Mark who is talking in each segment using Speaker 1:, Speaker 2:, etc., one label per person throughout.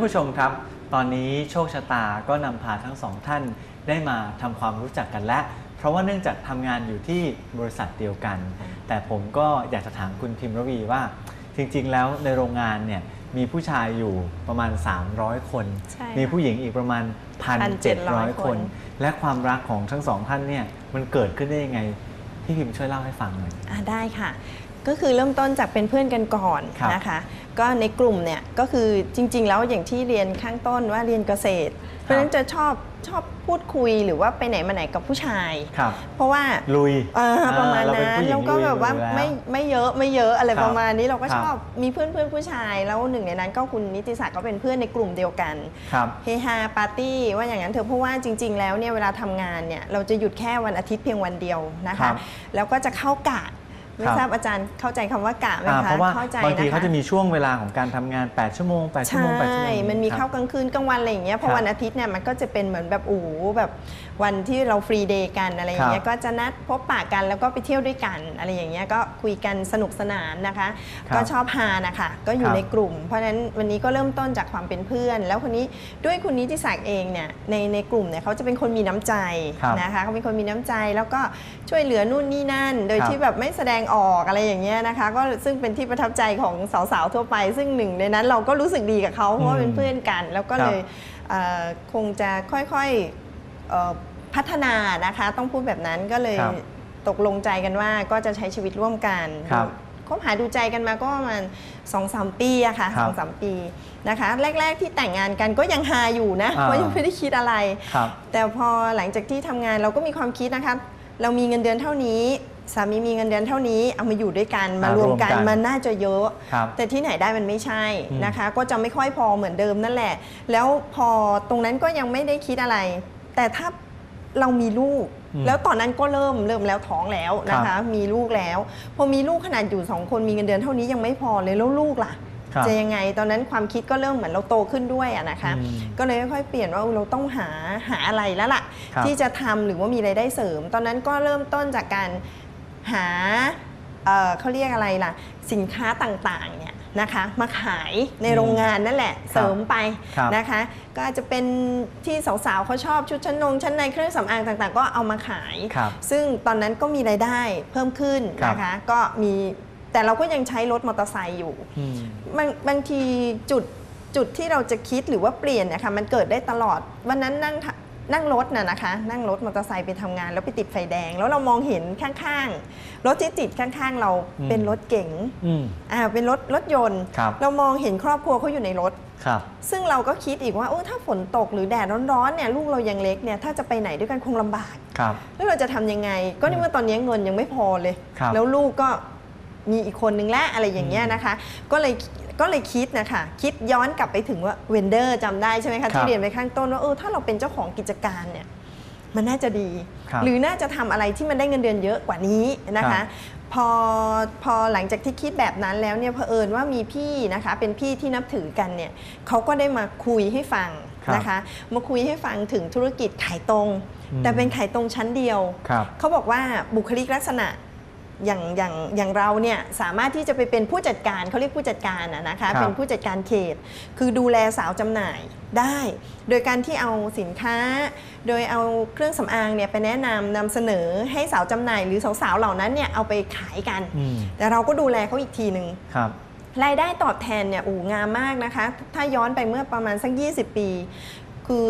Speaker 1: านผู้ชมครับ ตอนนี้โชคชะตาก็นำพาทั้งสองท่านได้มาทำความรู้จักกันและ เพราะว่าเนื่องจากทำงานอยู่ที่บริษัทเดียวกัน แต่ผมก็อยากจะถามคุณพิมรวีว่า จริงๆ แล้วในโรงงานเนี่ยมีผู้ชายอยู่ประมาณ 300 คน
Speaker 2: ใช่ค่ะ
Speaker 1: มีผู้หญิงอีกประมาณ 1,700
Speaker 2: 1,700
Speaker 1: คน และความรักของทั้งสองท่านเนี่ยมันเกิดขึ้นได้ยังไงพี่พิมช่วยเล่าให้ฟังหน่อย
Speaker 2: อ่าได้ค่ะ ก็คือเริ่มต้นจากเป็นเพื่อนกันก่อน
Speaker 1: ครับ
Speaker 2: นะคะ ก็ในกลุ่มเนี่ยก็คือจริง ๆ แล้วอย่างที่เรียนข้างต้นว่าเรียนเกษตร เพราะฉะนั้นจะชอบชอบพูดคุยหรือว่าไปไหนมาไหนกับผู้ชาย
Speaker 1: ครับ
Speaker 2: เพราะว่า
Speaker 1: ลุย
Speaker 2: อ่าประมาณ
Speaker 1: เเป็น
Speaker 2: นั้น
Speaker 1: ผู้หญิง
Speaker 2: แล้วก็แบบว่า
Speaker 1: ลุยอยู่ล้
Speaker 2: ไม่ไม่เยอะไม่เยอะอะไร
Speaker 1: ครับ
Speaker 2: ประมาณนี้เราก็
Speaker 1: ครับ
Speaker 2: ชอบมีเพื่อนเพื่อนผู้ชาย แล้วหนึ่งในนั้นก็คุณนิติศักดิ์ก็เป็นเพื่อนในกลุ่มเดียวกัน
Speaker 1: ครับ
Speaker 2: เฮฮาปาร์ตี้ว่าอย่างนั้นเถอะเพราะว่าจริง ๆ แล้วเนี่ยเวลาทำงานเนี่ยเราจะหยุดแค่วันอาทิตย์เพียงวันเดียวนะ
Speaker 1: ครั
Speaker 2: คะ
Speaker 1: บ
Speaker 2: แล้วก็จะเข้ากะ ไม่
Speaker 1: ครับ
Speaker 2: ทราบอาจารย์เข้าใจคำว่ากะไหม
Speaker 1: อ่า
Speaker 2: คะ
Speaker 1: เพราะว่า
Speaker 2: เข้าใจ
Speaker 1: บางที
Speaker 2: นะคะ
Speaker 1: เขาจะมีช่วงเวลาของการทำงาน 8 ชั่วโมง8ชั่ว
Speaker 2: ใช่
Speaker 1: โมง8ชั่วโมง
Speaker 2: มันมี
Speaker 1: ครับ
Speaker 2: เข้ากลางคืนกลางวันอะไรอย่างเงี้ยพ
Speaker 1: ค
Speaker 2: อ
Speaker 1: รับ
Speaker 2: วันอาทิตย์เนี่ยมันก็จะเป็นเหมือนแบบโอ้โหแบบ วันที่เราฟรีเดย์กันอะไรอย่างเงี้
Speaker 1: ค
Speaker 2: ย
Speaker 1: รับ
Speaker 2: ก็จะนัดพบปะกันแล้วก็ไปเที่ยวด้วยกันอะไรอย่างเงี้ยก็คุยกันสนุกสนานนะคะ
Speaker 1: ครับ
Speaker 2: ก็ชอบฮานะคะก็อ
Speaker 1: ค
Speaker 2: ยู่
Speaker 1: รับ
Speaker 2: ในกลุ่ม เพราะฉะนั้นวันนี้ก็เริ่มต้นจากความเป็นเพื่อน แล้วคนนี้ด้วยคุณนิติศักดิ์เองเนี่ยในในกลุ่มเนี่ยเขาจะเป็นคนมีน้ำใจ
Speaker 1: ครับ
Speaker 2: นะคะเขาเป็นคนมีน้ำใจแล้วก็ช่วยเหลือนู่นนี่นั่น โดย
Speaker 1: ครับ
Speaker 2: ที่แบบไม่แสดงออกอะไรอย่างเงี้ยนะคะ ก็ซึ่งเป็นที่ประทับใจของสาวๆทั่วไป ซึ่งหนึ่งในนั้นเราก็รู้สึกดีกับเขาเพราะว่าเป็นเพื่อนกัน แล้วก็เลยเอ่อคงจะค่อยๆเอ่อ พัฒนานะคะต้องพูดแบบนั้นก็เลย
Speaker 1: ครับ
Speaker 2: ตกลงใจกันว่าก็จะใช้ชีวิตร่วมกัน
Speaker 1: ครับ
Speaker 2: คบหาดูใจกันมาก็ประมาณสองสามปีอะค่ะ
Speaker 1: ครั
Speaker 2: ส
Speaker 1: บ
Speaker 2: องสามปีนะคะ แรก ๆที่แต่งงานกันก็ยังฮาอยู่นะ
Speaker 1: อ่า
Speaker 2: เพราะยังไม่ได้คิดอะไร
Speaker 1: ครับ
Speaker 2: แต่พอหลังจากที่ทำงานเราก็มีความคิดนะคะ เรามีเงินเดือนเท่านี้ สามีมีเงินเดือนเท่านี้เอามาอยู่ด้วยกันมารวมกัน
Speaker 1: อ่ารวมกัน
Speaker 2: มันน่าจะเยอะ
Speaker 1: ครับ
Speaker 2: แต่ที่ไหนได้มันไม่ใช่
Speaker 1: อืม
Speaker 2: นะคะ ก็จะไม่ค่อยพอเหมือนเดิมนั่นแหละ แล้วพอตรงนั้นก็ยังไม่ได้คิดอะไร แต่ถ้าเรามีลูก
Speaker 1: อืม
Speaker 2: แล้วตอนนั้นก็เริ่มเริ่มแล้วท้องแล้วนะ
Speaker 1: ครั
Speaker 2: คะ
Speaker 1: บ
Speaker 2: มีลูกแล้ว พอมีลูกขนาดอยู่สองคนมีเงินเดือนเท่านี้ยังไม่พอเลยแล้วลูกล่ะ
Speaker 1: ครับ
Speaker 2: จะยังไงตอนนั้นความคิดก็เริ่มเหมือนเราโตขึ้นด้วยอะนะคะ
Speaker 1: อืม
Speaker 2: ก็เลยค่อยๆเปลี่ยนว่าเออเราต้องหาหาอะไรแล้วล่ะ
Speaker 1: ครับ
Speaker 2: ที่จะทำหรือว่ามีไรายได้เสริม ตอนนั้นก็เริ่มต้นจากการหาเอ่อเขาเรียกอะไรล่ะ สินค้าต่างๆเนี่ย นะคะมาขายในโรงงานนั่นแหละเสริมไป
Speaker 1: ครับ
Speaker 2: นะคะ ก็อาจจะเป็นที่สาวๆเขาชอบชุดชั้นนงชั้นในเครื่องสำอางต่างๆ ก็เอามาขาย
Speaker 1: ครับ
Speaker 2: ซึ่งตอนนั้นก็มีรายได้เพิ่มขึ้น
Speaker 1: ครับ
Speaker 2: นะคะก็มีแต่เราก็ยังใช้รถมอเตอร์ไซค์อยู่
Speaker 1: อืม
Speaker 2: บางบางทีจุดจุดที่เราจะคิดหรือว่าเปลี่ยนเนะคะมันเกิดได้ตลอดวันนั้นนั่งทะ นั่งรถน่ะนะคะ นั่งรถมอเตอร์ไซค์ไปทำงาน แล้วไปติดไฟแดง แล้วเรามองเห็นข้างๆรถที่ติดข้างๆ เรา
Speaker 1: อืม
Speaker 2: เป็นรถเก๋ง
Speaker 1: อืม
Speaker 2: อ่าเป็นรถรถยนต์
Speaker 1: ครับ
Speaker 2: เรามองเห็นครอบครัวเขาอยู่ในรถ
Speaker 1: ครับ
Speaker 2: ซึ่งเราก็คิดอีกว่าโอ้ถ้าฝนตกหรือแดดร้อนๆเนี่ยลูกเรายังเล็กเนี่ยถ้าจะไปไหนด้วยกันคงลำบาก
Speaker 1: ครับ
Speaker 2: แล้วเราจะทำยังไง ก็ในเมื่อตอนนี้เงินยังไม่พอเลย
Speaker 1: ครับ
Speaker 2: แล้วลูกก็มีอีกคนนึงและอะไรอย่างเงี้ยนะคะ ก็เลย ก็เลยคิดนะคะคิดย้อนกลับไปถึงว่าเวนเดอร์จำได้ใช่ไหม
Speaker 1: ครั
Speaker 2: คะ
Speaker 1: บ
Speaker 2: ที่เรียนไปข้างต้นว่าเออถ้าเราเป็นเจ้าของกิจการเนี่ยมันน่าจะดี
Speaker 1: ครับ
Speaker 2: หรือน่าจะทำอะไรที่มันได้เงินเดือนเยอะกว่านี้นะ
Speaker 1: ครั
Speaker 2: คะ
Speaker 1: บ
Speaker 2: พอพอหลังจากที่คิดแบบนั้นแล้วเนี่ยเผอิญว่ามีพี่นะคะเป็นพี่ที่นับถือกันเนี่ยเขาก็ได้มาคุยให้ฟัง
Speaker 1: ครับ
Speaker 2: นะคะมาคุยให้ฟังถึงธุรกิจขายตรง
Speaker 1: อืม
Speaker 2: แต่เป็นขายตรงชั้นเดียว
Speaker 1: ครับ
Speaker 2: เขาบอกว่าบุคลิกลักษณะ อย่างอย่างอย่างเราเนี่ยสามารถที่จะไปเป็นผู้จัดการเขาเรียกผู้จัดการอะนะคะ
Speaker 1: ครับ
Speaker 2: เป็นผู้จัดการเขต คือดูแลสาวจำหน่ายได้ โดยการที่เอาสินค้า โดยเอาเครื่องสำอางเนี่ยไปแนะนำนำเสนอให้สาวจำหน่าย หรือสาวๆเหล่านั้นเนี่ยเอาไปขายกัน
Speaker 1: อืม
Speaker 2: แต่เราก็ดูแลเขาอีกทีหนึ่ง
Speaker 1: ครับ
Speaker 2: รายได้ตอบแทนเนี่ยอูงามมากนะคะ ถ้าย้อนไปเมื่อประมาณสัก 20 ปี คือ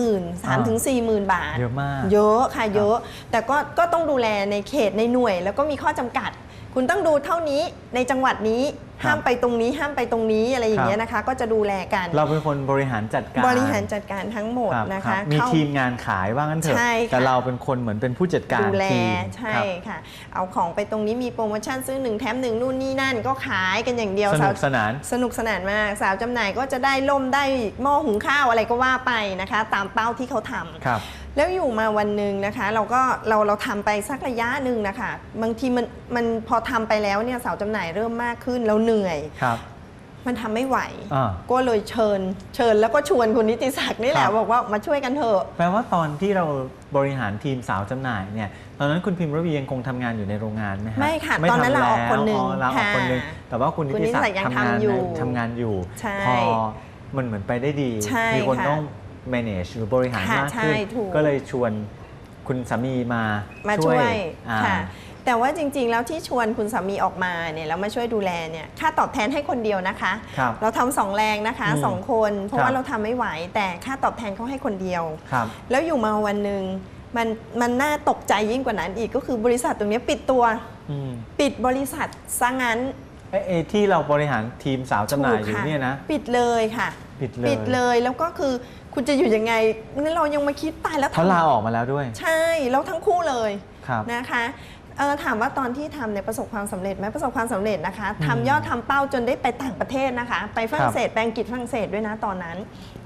Speaker 2: 30,000 3ถึง40,000 บาท
Speaker 1: เยอะมาก
Speaker 2: เยอะค่ะเยอะ แต่ก็ก็ต้องดูแลในเขตในหน่วย แล้วก็มีข้อจำกัด คุณต้องดูเท่านี้ในจังหวัดนี้
Speaker 1: ครับ
Speaker 2: ห้ามไปตรงนี้ห้ามไปตรงนี้อะไรอย่างเงี้ย
Speaker 1: ครับ
Speaker 2: นะคะ ก็จะดูแลกัน
Speaker 1: เราเป็นคนบริหารจัดการ
Speaker 2: บริหารจัดการทั้งหมด
Speaker 1: รับ
Speaker 2: นะ
Speaker 1: รั
Speaker 2: คะ
Speaker 1: บมี
Speaker 2: เข้า
Speaker 1: ทีมงานขายว่างั้นเถอะ
Speaker 2: ใช่ค่ะ
Speaker 1: แต่เราเป็นคนเหมือนเป็นผู้จัดการ
Speaker 2: ดูแล
Speaker 1: ทีม
Speaker 2: ใช่
Speaker 1: ครับ
Speaker 2: ค่ะ เอาของไปตรงนี้มีโปรโมชั่นซื้อหนึ่งแถมหนึ่งนู่นนี่นั่นก็ขายกันอย่างเดียว
Speaker 1: สนุก
Speaker 2: สาว
Speaker 1: สนาน
Speaker 2: สนุกสนานมากสาวจำหน่ายก็จะได้ล่มได้หม้อหุงข้าวอะไรก็ว่าไปนะคะ ตามเป้าที่เขาทำ
Speaker 1: ครับ
Speaker 2: แล้วอยู่มาวันหนึ่งนะคะ เราก็เราเราทำไปสักระยะหนึ่งนะคะ บางทีมันมันพอทำไปแล้วเนี่ยสาวจำหน่ายเริ่มมากขึ้นเราเหนื่อย
Speaker 1: ครับ
Speaker 2: มันทำไม่ไหว
Speaker 1: อ่า
Speaker 2: ก็เลยเชิญ เชิญแล้วก็ชวนคุณนิติศักดิ์นี่แห
Speaker 1: ครั
Speaker 2: ละ
Speaker 1: บ
Speaker 2: บอกว่ามาช่วยกันเถอะ
Speaker 1: แปลว่าตอนที่เราบริหารทีมสาวจำหน่ายเนี่ยตอนนั้นคุณพิมพ์ระวียังคงทำงานอยู่ในโรงงานไหมฮะ
Speaker 2: ไม่ค่ะ
Speaker 1: ไม่
Speaker 2: ตอนนั้น
Speaker 1: ทำ
Speaker 2: ลาออกคนหนึ่ง
Speaker 1: แล้วอ๋อลาออกคนหนึ่ง
Speaker 2: ค่ะ
Speaker 1: แต่ว่าคุณนิ
Speaker 2: คุณนิ
Speaker 1: ติ
Speaker 2: ติ
Speaker 1: ศัก
Speaker 2: ศักดิ์
Speaker 1: ดิ์
Speaker 2: ยัง
Speaker 1: ทำงาน
Speaker 2: ทำอยู่
Speaker 1: ในทำงานอยู่
Speaker 2: ใช่
Speaker 1: พอมันเหมือนไปได้ดี
Speaker 2: ใช่
Speaker 1: มีคน
Speaker 2: ค่ะ
Speaker 1: ต้อง manage หรือบริหาร
Speaker 2: ค่ะ
Speaker 1: มาก
Speaker 2: ใช่
Speaker 1: ขึ้น
Speaker 2: ถูก
Speaker 1: ก็เลยชวนคุณสามีมา
Speaker 2: มาช่วย
Speaker 1: อ่า
Speaker 2: ค่ะแต่ว่าจริงๆ แล้วที่ชวนคุณสามีออกมาเนี่ยแล้วมาช่วยดูแลเนี่ยค่าตอบแทนให้คนเดียวนะคะ
Speaker 1: ครับ
Speaker 2: เราทำสองแรงนะคะ
Speaker 1: อืม
Speaker 2: สองคน เพราะ
Speaker 1: ครับ
Speaker 2: ว่าเราทำไม่ไหว แต่ค่าตอบแทนเขาให้คนเดียว
Speaker 1: ครับ
Speaker 2: แล้วอยู่มาวันหนึ่งมันมันน่าตกใจยิ่งกว่านั้นอีกก็คือบริษัทตรงเนี้ยปิดตัว
Speaker 1: อืม
Speaker 2: ปิดบริษัทซะงั้น
Speaker 1: เอ้ยเอ้ยที่เราบริหารทีมสาวจำหน่ายอยู่
Speaker 2: ถูกค่ะ
Speaker 1: เนี่ยนะ
Speaker 2: ปิดเลยค่ะ
Speaker 1: ปิดเลย
Speaker 2: ปิดเลยแล้วก็คือ คุณจะอยู่ยังไงงั้นเรายังมาคิดตายแล้ว
Speaker 1: เขา
Speaker 2: ทำ
Speaker 1: ลาออกมาแล้วด้วย
Speaker 2: ใช่แล้วทั้งคู่เลย
Speaker 1: ครับ
Speaker 2: นะคะเออถามว่าตอนที่ทำเนี่ยประสบความสำเร็จไหมประสบความสำเร็จนะคะ
Speaker 1: อืม
Speaker 2: ทำยอดทำเป้าจนได้ไปต่างประเทศนะคะ ไปฝรั่งเศสไปอังกฤษฝรั่งเศสด้วยนะตอนนั้น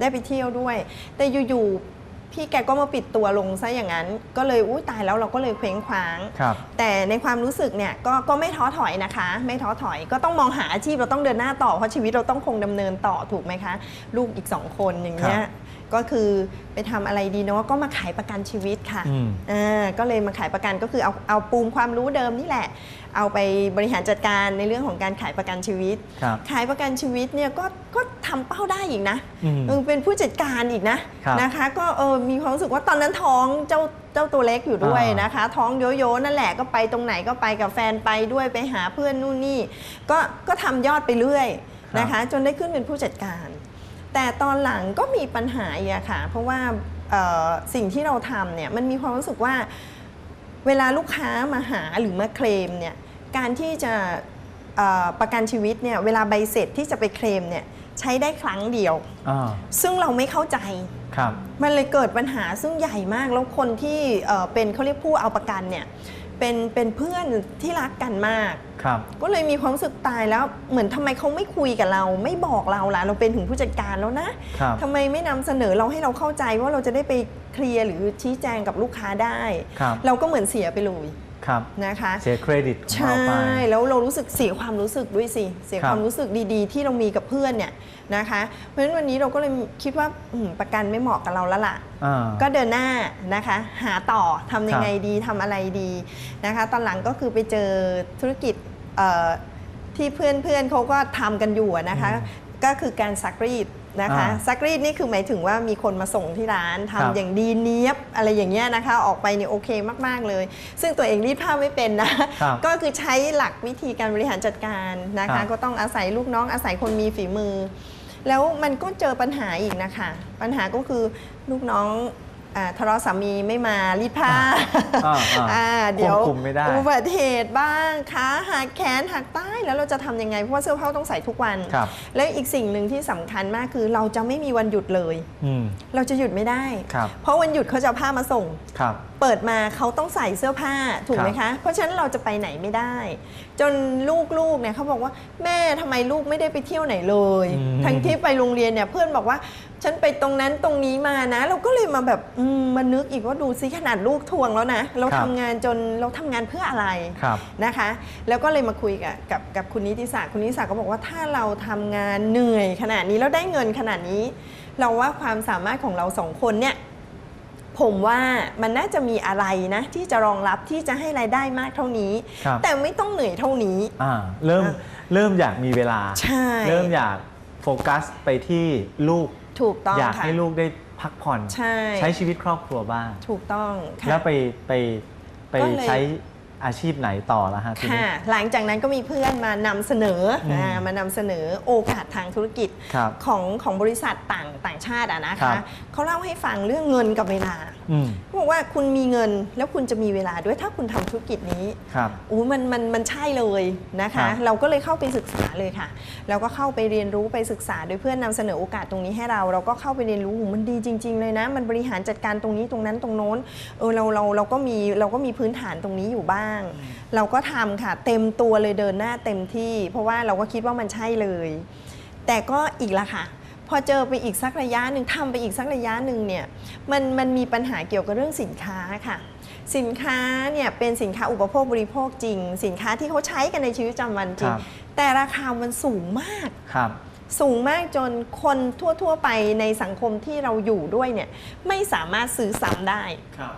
Speaker 2: ได้ไปเที่ยวด้วย แต่อยู่ๆพี่แกก็มาปิดตัวลงซะอย่างนั้น ก็เลยอุ้ยตายแล้วเราก็เลยเคว้งคว้าง
Speaker 1: ครับ
Speaker 2: แต่ในความรู้สึกเนี่ยก็ก็ไม่ท้อถอยนะคะ ไม่ท้อถอยก็ต้องมองหาอาชีพเราต้องเดินหน้าต่อเพราะชีวิตเราต้องคงดำเนินต่อถูกไหมคะ ลูกอีกสองคนอย่างเงี้ย
Speaker 1: ครับ
Speaker 2: ก็คือไปทำอะไรดีเนาะก็มาขายประกันชีวิตค่ะ
Speaker 1: อืม
Speaker 2: อ่าก็เลยมาขายประกันก็คือเอาเอาปูมความรู้เดิมนี่แหละ เอาไปบริหารจัดการในเรื่องของการขายประกันชีวิต
Speaker 1: ครับ
Speaker 2: ขายประกันชีวิตเนี่ยก็ก็ทำเป้าได้อีกนะ
Speaker 1: อืม
Speaker 2: เออเป็นผู้จัดการอีกนะครับนะคะ ก็เออมีความรู้สึกว่าตอนนั้นท้องเจ้าเจ้าตัวเล็กอยู่ด้วย
Speaker 1: อ่าน
Speaker 2: นะคะ ท้องโยโย่นั่นแหละก็ไปตรงไหนก็ไปกับแฟนไปด้วยไปหาเพื่อนนู่นนี่ ก็ก็ทำยอดไปเรื่อยนะคะ จนได้ขึ้นเป็นผู้จัดการ แต่ตอนหลังก็มีปัญหาอีกอะค่ะ เพราะว่าเอ่อสิ่งที่เราทำเนี่ยมันมีความรู้สึกว่าเวลาลูกค้ามาหาหรือมาเคลมเนี่ยการที่จะเอ่อประกันชีวิตเนี่ยเวลาใบเสร็จที่จะไปเคลมเนี่ยใช้ได้ครั้งเดียว
Speaker 1: อ่า
Speaker 2: ซึ่งเราไม่เข้าใจ
Speaker 1: ครับ
Speaker 2: มันเลยเกิดปัญหาซึ่งใหญ่มากแล้วคนที่เอ่อเป็นเขาเรียกผู้เอาประกันเนี่ย เป็นเป็นเพื่อนที่รักกันมาก
Speaker 1: ครับ
Speaker 2: ก็เลยมีความรู้สึกตายแล้วเหมือนทำไมเขาไม่คุยกับเรา ไม่บอกเราล่ะเราเป็นถึงผู้จัดการแล้วนะครับ ทำไมไม่นำเสนอเราให้เราเข้าใจว่าเราจะได้ไปเคลียร์หรือชี้แจงกับลูกค้าได้
Speaker 1: ครับ
Speaker 2: เราก็เหมือนเสียไปเลย
Speaker 1: ครับ
Speaker 2: นะคะ
Speaker 1: เสียเครดิตของ
Speaker 2: ใช่
Speaker 1: เราไป
Speaker 2: แล้วเรารู้สึกเสียความรู้สึกด้วยสิเสีย
Speaker 1: ครับ
Speaker 2: ความรู้สึกดีๆ ที่เรามีกับเพื่อนเนี่ยนะคะเพราะฉะนั้นวันนี้เราก็เลยคิดว่าอืมประกันไม่เหมาะกับเราแล้วล่ะ
Speaker 1: อ่า
Speaker 2: ก็เดินหน้านะคะหาต่อทำยังไง
Speaker 1: ครับ
Speaker 2: ดีทำอะไรดีนะคะตอนหลังก็คือไปเจอธุรกิจเอ่อที่เพื่อนเพื่อนๆเขาก็ทำกันอยู่อะนะคะก็คือการซักรีด นะคะ
Speaker 1: อ่า
Speaker 2: ซักรีดนี่คือหมายถึงว่ามีคนมาส่งที่ร้านทำ
Speaker 1: ครับ
Speaker 2: อย่างดีเนียบอะไรอย่างเงี้ยนะคะ ออกไปเนี่ยโอเคมาก ๆ เลย ซึ่งตัวเองรีดผ้าไม่เป็นนะ
Speaker 1: ครับ
Speaker 2: ก็คือใช้หลักวิธีการบริหารจัดการนะ
Speaker 1: ครั
Speaker 2: คะ
Speaker 1: บ
Speaker 2: ก็ต้องอาศัยลูกน้องอาศัยคนมีฝีมือ แล้วมันก็เจอปัญหาอีกนะคะ ปัญหาก็คือลูกน้องอา ทะเลาะสามีไม่มารีดผ้า
Speaker 1: อ่าอ่า
Speaker 2: อ่าเดี๋ยว
Speaker 1: ควบคุมไม่ได้
Speaker 2: อุบัติเหตุบ้างขาหักแขนหักใต้แล้วเราจะทำยังไง เพราะว่าเสื้อผ้าต้องใส่ทุกวัน
Speaker 1: ครับ
Speaker 2: และอีกสิ่งหนึ่งที่สำคัญมากคือเราจะไม่มีวันหยุดเลย
Speaker 1: อืม
Speaker 2: เราจะหยุดไม่ได้
Speaker 1: ครับ
Speaker 2: เพราะวันหยุดเขาจะเอาผ้ามาส่ง
Speaker 1: ครับ
Speaker 2: เปิดมาเขาต้องใส่เสื้อผ้าถูกไหม
Speaker 1: ครั
Speaker 2: คะ
Speaker 1: บ
Speaker 2: เพราะฉะนั้นเราจะไปไหนไม่ได้ จนลูกๆเนี่ยเขาบอกว่าแม่ทำไมลูกไม่ได้ไปเที่ยวไหนเลย
Speaker 1: อืม
Speaker 2: ทั้งที่ไปโรงเรียนเนี่ยเพื่อนบอกว่า ฉันไปตรงนั้นตรงนี้มานะ เราก็เลยมาแบบอืมมานึกอีกว่าดูซิขนาดลูกทวงแล้วนะ เรา
Speaker 1: ครับ
Speaker 2: ทำงานจนเราทำงานเพื่ออะไร
Speaker 1: ครับ
Speaker 2: นะคะ แล้วก็เลยมาคุยกับกับกับคุณนิติศาสตร์คุณนิติศาสตร์ก็บอกว่าถ้าเราทำงานเหนื่อยขนาดนี้แล้วได้เงินขนาดนี้ เราว่าความสามารถของเราสองคนเนี่ยผมว่ามันน่าจะมีอะไรนะ ที่จะรองรับที่จะให้รายได้มากเท่านี้
Speaker 1: ครับ
Speaker 2: แต่ไม่ต้องเหนื่อยเท่านี้
Speaker 1: อ่าเริ่ม
Speaker 2: อะ
Speaker 1: เริ่มอยากมีเวลา
Speaker 2: ใช่
Speaker 1: เริ่มอยากโฟกัสไปที่ลูก
Speaker 2: ถูกต้อง
Speaker 1: อยาก
Speaker 2: ค่ะ
Speaker 1: ให้ลูกได้พักผ่อน
Speaker 2: ใช่
Speaker 1: ใช้ชีวิตครอบครัวบ้าง
Speaker 2: ถูกต้องค่ะ
Speaker 1: แล้วไปไปไป
Speaker 2: ก็เลย
Speaker 1: ใช้อาชีพไหนต่อแล้วฮะทีนี้
Speaker 2: ค่ะ หลังจากนั้นก็มีเพื่อนมานำเสนอ
Speaker 1: อืม
Speaker 2: อ่ามานำเสนอโอกาสทางธุรกิจ
Speaker 1: ครับ
Speaker 2: ของของบริษัทต่างต่างชาติอะนะ
Speaker 1: ครั
Speaker 2: คะ
Speaker 1: บ
Speaker 2: เขาเล่าให้ฟังเรื่องเงินกับเวลา
Speaker 1: อืม
Speaker 2: เขาบอกว่าคุณมีเงินแล้วคุณจะมีเวลาด้วยถ้าคุณทำธุรกิจนี้
Speaker 1: ครับ
Speaker 2: อู้มันมันมันใช่เลยนะคะ
Speaker 1: ครับ
Speaker 2: เราก็เลยเข้าไปศึกษาเลยค่ะ เราก็เข้าไปเรียนรู้ไปศึกษา โดยเพื่อนนำเสนอโอกาสตรงนี้ให้เรา เราก็เข้าไปเรียนรู้หูมันดีจริง ๆ เลยนะ มันบริหารจัดการตรงนี้ตรงนั้นตรงโน้นเออเราเราเราก็มีเราก็มีพื้นฐานตรงนี้อยู่บ้าง เราก็ทำค่ะ เต็มตัวเลยเดินหน้าเต็มที่ เพราะว่าเราก็คิดว่ามันใช่เลย แต่ก็อีกละค่ะ พอเจอไปอีกสักระยะหนึ่งทำไปอีกสักระยะหนึ่งเนี่ยมันมันมีปัญหาเกี่ยวกับเรื่องสินค้าค่ะ สินค้าเนี่ยเป็นสินค้าอุปโภคบริโภคจริง สินค้าที่เขาใช้กันในชีวิตประจำวันจริ
Speaker 1: ค
Speaker 2: ง
Speaker 1: รับ
Speaker 2: แต่ราคามันสูงมาก
Speaker 1: ครับ
Speaker 2: สูงมากจนคนทั่ว ๆ ไปในสังคมที่เราอยู่ด้วยเนี่ยไม่สามารถซื้อซ้ำได้
Speaker 1: ครับ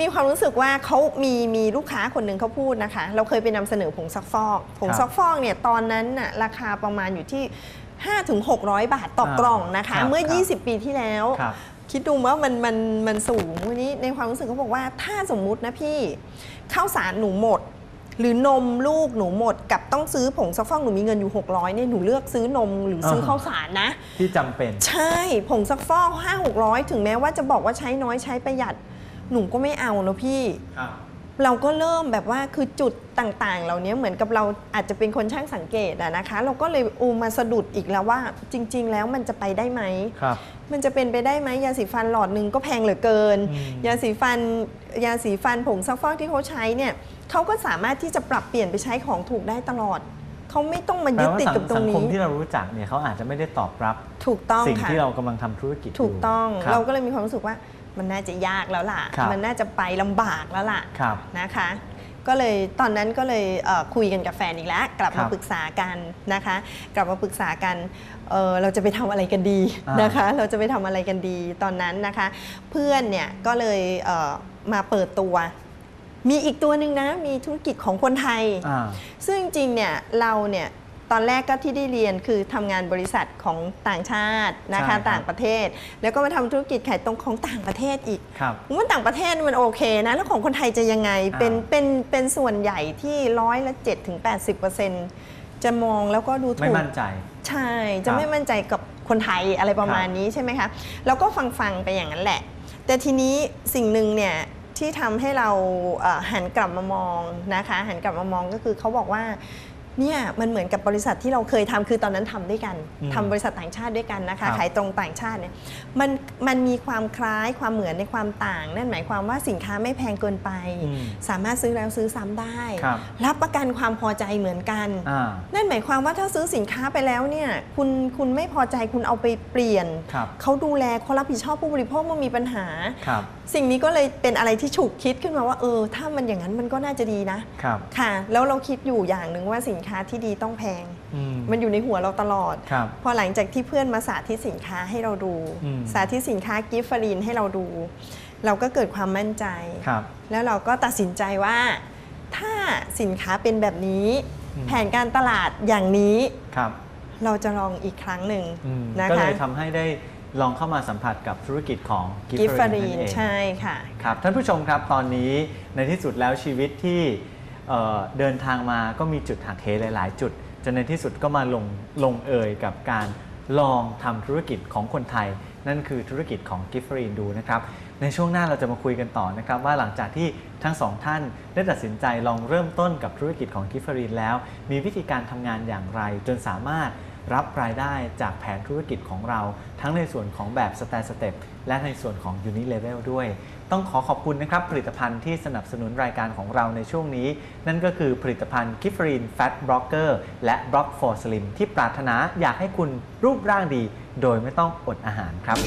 Speaker 2: มีความรู้สึกว่าเขามีมีลูกค้าคนหนึ่งเขาพูดนะคะ เราเคยไปนำเสนอผงซักฟอก ผง
Speaker 1: ครับ
Speaker 2: ซักฟอกเนี่ยตอนนั้นน่ะราคาประมาณอยู่ที่ 5-600 บาทต่อ
Speaker 1: อ่าก
Speaker 2: ล่องนะคะ
Speaker 1: ครับ
Speaker 2: เมื่อ
Speaker 1: ครับ
Speaker 2: 20 ปีที่แล้ว
Speaker 1: ครับ
Speaker 2: คิดดูว่ามันมันมันสูงวันนี้ในความรู้สึกเขาบอกว่าถ้าสมมุตินะพี่ข้าวสารหนูหมด หรือนมลูกหนูหมด กับต้องซื้อผงซักฟอกหนูมีเงินอยู่ 600เนี่ยหนูเลือกซื้อนมหรือซื้อ
Speaker 1: อ่า
Speaker 2: ข้าวสารนะ
Speaker 1: ที่จำเป็น
Speaker 2: ใช่ผงซักฟอกห้าหกร้อยถึงแม้ว่าจะบอกว่าใช้น้อยใช้ประหยัดหนูก็ไม่เอานะพี่
Speaker 1: ครับ
Speaker 2: เราก็เริ่มแบบว่าคือจุดต่างๆ เหล่านี้เหมือนกับเราอาจจะเป็นคนช่างสังเกตอะนะคะ เราก็เลยอูมาสะดุดอีกแล้วว่า จริง ๆ แล้วมันจะไปได้ไหม
Speaker 1: ครับ
Speaker 2: มันจะเป็นไปได้ไหมยาสีฟันหลอดหนึ่งก็แพงเหลือเกิน
Speaker 1: อืม
Speaker 2: ยาสีฟันยาสีฟันผงซักฟอกที่เขาใช้เนี่ยเขาก็สามารถที่จะปรับเปลี่ยนไปใช้ของถูกได้ตลอดเขาไม่ต้องมา
Speaker 1: แปล
Speaker 2: ยึด
Speaker 1: ว่า
Speaker 2: ติด
Speaker 1: สัง
Speaker 2: กับตร
Speaker 1: สั
Speaker 2: ง
Speaker 1: งคม
Speaker 2: นี้
Speaker 1: ที่เรารู้จักเนี่ยเขาอาจจะไม่ได้ตอบรับ
Speaker 2: ถูกต้อง
Speaker 1: สิ่ง
Speaker 2: ค่ะ
Speaker 1: ที่เรากำลังทำธุรกิจยู่
Speaker 2: ถูกต้อง
Speaker 1: คบ
Speaker 2: เราก็เลยมีความรู้สึกว่า มันน่าจะยากแล้วล่ะ
Speaker 1: ครับ
Speaker 2: มันน่าจะไปลำบากแล้วล่ะ
Speaker 1: ครับ
Speaker 2: นะคะ ก็เลยตอนนั้นก็เลยเอ่อคุยกันกับแฟนอีกแล้ว กลับ
Speaker 1: ครั
Speaker 2: มา
Speaker 1: บ
Speaker 2: ปรึกษากันนะคะ กลับมาปรึกษากันเอ่อเราจะไปทำอะไรกันดี
Speaker 1: อ่าน
Speaker 2: นะคะ เราจะไปทำอะไรกันดีตอนนั้นนะคะ เพื่อนเนี่ยก็เลยเอ่อมาเปิดตัว มีอีกตัวหนึ่งนะมีธุรกิจของคนไทย
Speaker 1: อ่า
Speaker 2: ซึ่งจริงๆเนี่ยเราเนี่ย ตอนแรกก็ที่ได้เรียนคือทำงานบริษัทของต่างชาตินะ
Speaker 1: ใช่ครั
Speaker 2: คะ
Speaker 1: บ
Speaker 2: ต่างประเทศ แล้วก็มาทำธุรกิจขายตรงของต่างประเทศอีก
Speaker 1: ครับ
Speaker 2: ว่าต่างประเทศมันโอเคนะ แล้วของคนไทยจะยังไง
Speaker 1: อ่า
Speaker 2: เป็นเป็นเป็นส่วนใหญ่ที่ร้อยละ7ถึง80 จะมองแล้วก็ดู
Speaker 1: ไม่
Speaker 2: ถูก
Speaker 1: มั่นใจ
Speaker 2: ใช่
Speaker 1: ค
Speaker 2: จะ
Speaker 1: รับ
Speaker 2: ไม่มั่นใจกับคนไทยอะไรประมาณนี้ใช่ไหมคะเราก็ฟังฟังๆไปอย่างนั้นแหละ แต่ทีนี้สิ่งหนึ่งเนี่ยที่ทำให้เราเอ่อหันกลับมามองนะคะ หันกลับมามองก็คือเขาบอกว่า เนี่ยมันเหมือนกับบริษัทที่เราเคยทำคือตอนนั้นทำด้วยกัน
Speaker 1: อืม
Speaker 2: ทำบริษัทต่างชาติด้วยกันนะ
Speaker 1: ครั
Speaker 2: คะ
Speaker 1: บ
Speaker 2: ขายตรงต่างชาติเนี่ยมันมันมีความคล้ายความเหมือนในความต่าง นั่นหมายความว่าสินค้าไม่แพงเกินไป
Speaker 1: อืม
Speaker 2: สามารถซื้อแล้วซื้อซ้ำได้
Speaker 1: ครับ
Speaker 2: รับประกันความพอใจเหมือนกัน
Speaker 1: อ่า
Speaker 2: นั่นหมายความว่าถ้าซื้อสินค้าไปแล้วเนี่ยคุณคุณไม่พอใจคุณเอาไปเปลี่ยน
Speaker 1: ครับ
Speaker 2: เขาดูแลเขารับผิดชอบผู้บริโภคเมื่อมีปัญหา
Speaker 1: ครับ
Speaker 2: สิ่งนี้ก็เลยเป็นอะไรที่ฉุกคิดขึ้นมาว่าเออ ถ้ามันอย่างนั้นมันก็น่าจะดีนะครับ ค่ะ แล้วเราคิดอยู่อย่างหนึ่งว่าสินค้าที่ดีต้องแพง
Speaker 1: อืม
Speaker 2: มันอยู่ในหัวเราตลอด
Speaker 1: ครับ
Speaker 2: พอหลังจากที่เพื่อนมาสาธิตสินค้าให้เราดู
Speaker 1: อืม
Speaker 2: สาธิตสินค้ากิฟต์ฟรีนให้เราดู เราก็เกิดความมั่นใจ
Speaker 1: ครับ
Speaker 2: แล้วเราก็ตัดสินใจว่า ถ้าสินค้าเป็นแบบนี้
Speaker 1: อืม
Speaker 2: แผนการตลาดอย่างนี้
Speaker 1: ครับ
Speaker 2: เราจะลองอีกครั้งหนึ่ง
Speaker 1: อืม
Speaker 2: นะ
Speaker 1: ก็
Speaker 2: คะ
Speaker 1: เลยทำให้ได้ ลองเข้ามาสัมผัสกับธุรกิจของ
Speaker 2: กิฟ
Speaker 1: Gift
Speaker 2: ต์ฟ
Speaker 1: Farine
Speaker 2: รี
Speaker 1: นั่
Speaker 2: น
Speaker 1: นเอง
Speaker 2: ใช่ค่ะ
Speaker 1: ครับท่านผู้ชมครับตอนนี้ในที่สุดแล้วชีวิตที่เอ่อเดินทางมาก็มีจุดหักเหหลาย ๆ จุด จนในที่สุดก็มาลงลงเอยกับการลองทำธุรกิจของคนไทย นั่นคือธุรกิจของกิฟฟรีนดูนะครับ ในช่วงหน้าเราจะมาคุยกันต่อนะครับ ว่าหลังจากที่ทั้งสองท่านได้ตัดสินใจลองเริ่มต้นกับธุรกิจของกิฟฟรีนแล้ว มีวิธีการทำงานอย่างไร จนสามารถ รับรายได้จากแผนธุรกิจของเรา ทั้งในส่วนของแบบสแตนสเต็ปและในส่วนของยูนิเลเวลด้วย ต้องขอขอบคุณนะครับ ผลิตภัณฑ์ที่สนับสนุนรายการของเราในช่วงนี้ นั่นก็คือผลิตภัณฑ์กิฟฟรีนแฟตบล็อกเกอร์และ Block for Slim ที่ปรารถนาอยากให้คุณรูปร่างดี โดยไม่ต้องอดอาหารครับ